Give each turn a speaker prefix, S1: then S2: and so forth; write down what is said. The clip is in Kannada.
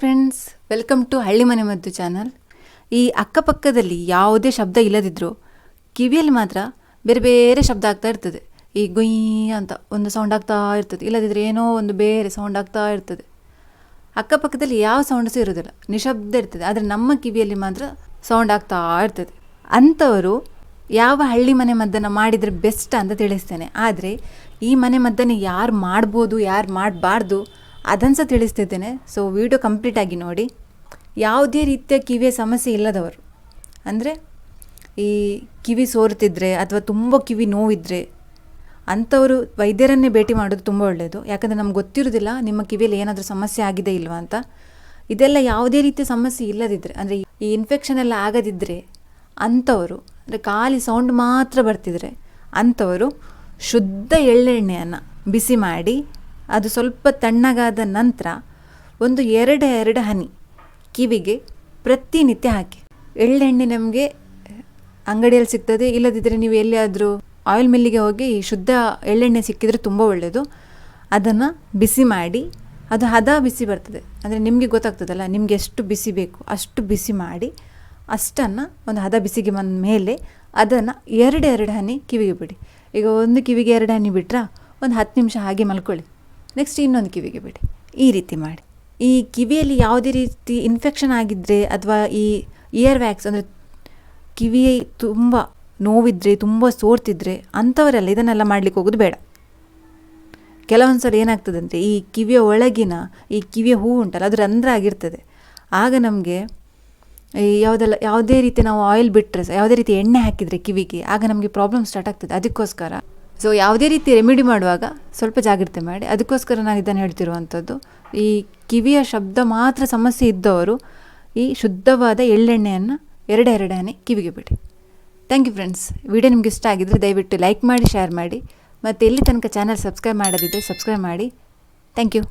S1: ಫ್ರೆಂಡ್ಸ್ ವೆಲ್ಕಮ್ ಟು ಹಳ್ಳಿ ಮನೆ ಮದ್ದು ಚಾನಲ್ ಈ ಅಕ್ಕಪಕ್ಕದಲ್ಲಿ ಯಾವುದೇ ಶಬ್ದ ಇಲ್ಲದಿದ್ದರೂ ಕಿವಿಯಲ್ಲಿ ಮಾತ್ರ ಬೇರೆ ಬೇರೆ ಶಬ್ದ ಆಗ್ತಾ ಇರ್ತದೆ. ಈ ಗುಯ್ ಅಂತ ಒಂದು ಸೌಂಡ್ ಆಗ್ತಾ ಇರ್ತದೆ. ಇಲ್ಲದಿದ್ದರೆ ಏನೋ ಒಂದು ಬೇರೆ ಸೌಂಡ್ ಆಗ್ತಾ ಇರ್ತದೆ. ಅಕ್ಕಪಕ್ಕದಲ್ಲಿ ಯಾವ ಸೌಂಡ್ಸು ಇರೋದಿಲ್ಲ ನಿಶಬ್ದ ಇರ್ತದೆ. ಆದರೆ ನಮ್ಮ ಕಿವಿಯಲ್ಲಿ ಮಾತ್ರ ಸೌಂಡ್ ಆಗ್ತಾ ಇರ್ತದೆ. ಅಂಥವರು ಯಾವ ಹಳ್ಳಿ ಮನೆ ಮದ್ದನ್ನು ಮಾಡಿದರೆ ಬೆಸ್ಟ್ ಅಂತ ತಿಳಿಸ್ತೇನೆ. ಆದರೆ ಈ ಮನೆ ಮದ್ದನ್ನು ಯಾರು ಮಾಡ್ಬೋದು, ಯಾರು ಮಾಡಬಾರ್ದು ಅದನ್ನು ಸಹ ತಿಳಿಸ್ತಿದ್ದೇನೆ ಸೊ ವಿಡಿಯೋ ಕಂಪ್ಲೀಟಾಗಿ ನೋಡಿ. ಯಾವುದೇ ರೀತಿಯ ಕಿವಿಯ ಸಮಸ್ಯೆ ಇಲ್ಲದವರು, ಅಂದರೆ ಈ ಕಿವಿ ಸೋರ್ತಿದ್ರೆ ಅಥವಾ ತುಂಬ ಕಿವಿ ನೋವಿದ್ರೆ ಅಂಥವರು ವೈದ್ಯರನ್ನೇ ಭೇಟಿ ಮಾಡೋದು ತುಂಬ ಒಳ್ಳೆಯದು ಯಾಕಂದರೆ ನಮ್ಗೆ ಗೊತ್ತಿರೋದಿಲ್ಲ ನಿಮ್ಮ ಕಿವಿಯಲ್ಲಿ ಏನಾದರೂ ಸಮಸ್ಯೆ ಆಗಿದೆ ಇಲ್ವಾ ಅಂತ. ಇದೆಲ್ಲ ಯಾವುದೇ ರೀತಿಯ ಸಮಸ್ಯೆ ಇಲ್ಲದಿದ್ದರೆ ಅಂದರೆ ಈ ಇನ್ಫೆಕ್ಷನ್ ಎಲ್ಲ ಆಗದಿದ್ದರೆ ಅಂಥವರು, ಅಂದರೆ ಖಾಲಿ ಸೌಂಡ್ ಮಾತ್ರ ಬರ್ತಿದ್ರೆ ಅಂಥವರು ಶುದ್ಧ ಎಳ್ಳೆಣ್ಣೆಯನ್ನು ಬಿಸಿ ಮಾಡಿ ಅದು ಸ್ವಲ್ಪ ತಣ್ಣಗಾದ ನಂತರ ಒಂದು ಎರಡು ಎರಡು ಹನಿ ಕಿವಿಗೆ ಪ್ರತಿನಿತ್ಯ ಹಾಕಿ. ಎಳ್ಳೆಣ್ಣೆ ನಮಗೆ ಅಂಗಡಿಯಲ್ಲಿ ಸಿಗ್ತದೆ. ಇಲ್ಲದಿದ್ದರೆ ನೀವು ಎಲ್ಲಿಯಾದರೂ ಆಯಿಲ್ ಮಿಲ್ಲಿಗೆ ಹೋಗಿ ಶುದ್ಧ ಎಳ್ಳೆಣ್ಣೆ ಸಿಕ್ಕಿದರೆ ತುಂಬ ಒಳ್ಳೆಯದು ಅದನ್ನು ಬಿಸಿ ಮಾಡಿ, ಅದು ಹದ ಬಿಸಿ ಬರ್ತದೆ. ಅಂದರೆ ನಿಮಗೆ ಗೊತ್ತಾಗ್ತದಲ್ಲ, ನಿಮಗೆ ಎಷ್ಟು ಬಿಸಿ ಬೇಕು ಅಷ್ಟು ಬಿಸಿ ಮಾಡಿ, ಅಷ್ಟನ್ನು ಒಂದು ಹದ ಬಿಸಿಗೆ ಬಂದ ಮೇಲೆ ಅದನ್ನು ಎರಡು ಎರಡು ಹನಿ ಕಿವಿಗೆ ಬಿಡಿ. ಈಗ ಒಂದು ಕಿವಿಗೆ ಎರಡು ಹನಿ ಬಿಟ್ರಾ ಒಂದು ಹತ್ತು ನಿಮಿಷ ಹಾಗೆ ಮಲ್ಕೊಳ್ಳಿ. ನೆಕ್ಸ್ಟ್ ಇನ್ನೊಂದು ಕಿವಿಗೆ ಬಿಡಿ. ಈ ರೀತಿ ಮಾಡಿ. ಈ ಕಿವಿಯಲ್ಲಿ ಯಾವುದೇ ರೀತಿ ಇನ್ಫೆಕ್ಷನ್ ಆಗಿದ್ದರೆ ಅಥವಾ ಈ ಇಯರ್ ವ್ಯಾಕ್ಸ್ ಅಂದರೆ ಕಿವಿ ತುಂಬ ನೋವಿದ್ರೆ, ತುಂಬ ಸೋರ್ತಿದ್ರೆ ಅಂಥವರೆಲ್ಲ ಇದನ್ನೆಲ್ಲ ಮಾಡಲಿಕ್ಕೆ ಹೋಗೋದು ಬೇಡ. ಕೆಲವೊಂದು ಸಲ ಏನಾಗ್ತದೆ ಅಂದರೆ ಈ ಕಿವಿಯ ಒಳಗಿನ, ಈ ಕಿವಿಯ ಹೂ ಉಂಟಲ್ಲ, ಅದು ರಂಧ್ರ ಆಗಿರ್ತದೆ. ಆಗ ನಮಗೆ ಈ ಯಾವುದೆಲ್ಲ, ಯಾವುದೇ ರೀತಿ ನಾವು ಆಯಿಲ್ ಬಿಟ್ಟರೆ ಯಾವುದೇ ರೀತಿ ಎಣ್ಣೆ ಹಾಕಿದರೆ ಕಿವಿಗೆ, ಆಗ ನಮಗೆ ಪ್ರಾಬ್ಲಮ್ ಸ್ಟಾರ್ಟ್ ಆಗ್ತದೆ. ಅದಕ್ಕೋಸ್ಕರ ಸೊ ಯಾವುದೇ ರೀತಿ ರೆಮಿಡಿ ಮಾಡುವಾಗ ಸ್ವಲ್ಪ ಜಾಗ್ರತೆ ಮಾಡಿ. ಅದಕ್ಕೋಸ್ಕರ ನಾನು ಇದನ್ನು ಹೇಳ್ತಿರುವಂಥದ್ದು. ಈ ಕಿವಿಯ ಶಬ್ದ ಮಾತ್ರ ಸಮಸ್ಯೆ ಇದ್ದವರು ಈ ಶುದ್ಧವಾದ ಎಳ್ಳೆಣ್ಣೆಯನ್ನು ಎರಡೆರಡು ಹನಿ ಕಿವಿಗೆ ಬಿಡಿ. ಥ್ಯಾಂಕ್ ಯು ಫ್ರೆಂಡ್ಸ್ ವಿಡಿಯೋ ನಿಮ್ಗೆ ಇಷ್ಟ ಆಗಿದ್ದರೆ ದಯವಿಟ್ಟು ಲೈಕ್ ಮಾಡಿ ಶೇರ್ ಮಾಡಿ. ಮತ್ತು ಎಲ್ಲಿ ತನಕ ಚಾನಲ್ ಸಬ್ಸ್ಕ್ರೈಬ್ ಮಾಡೋದಿದ್ದರೆ ಸಬ್ಸ್ಕ್ರೈಬ್ ಮಾಡಿ. Thank you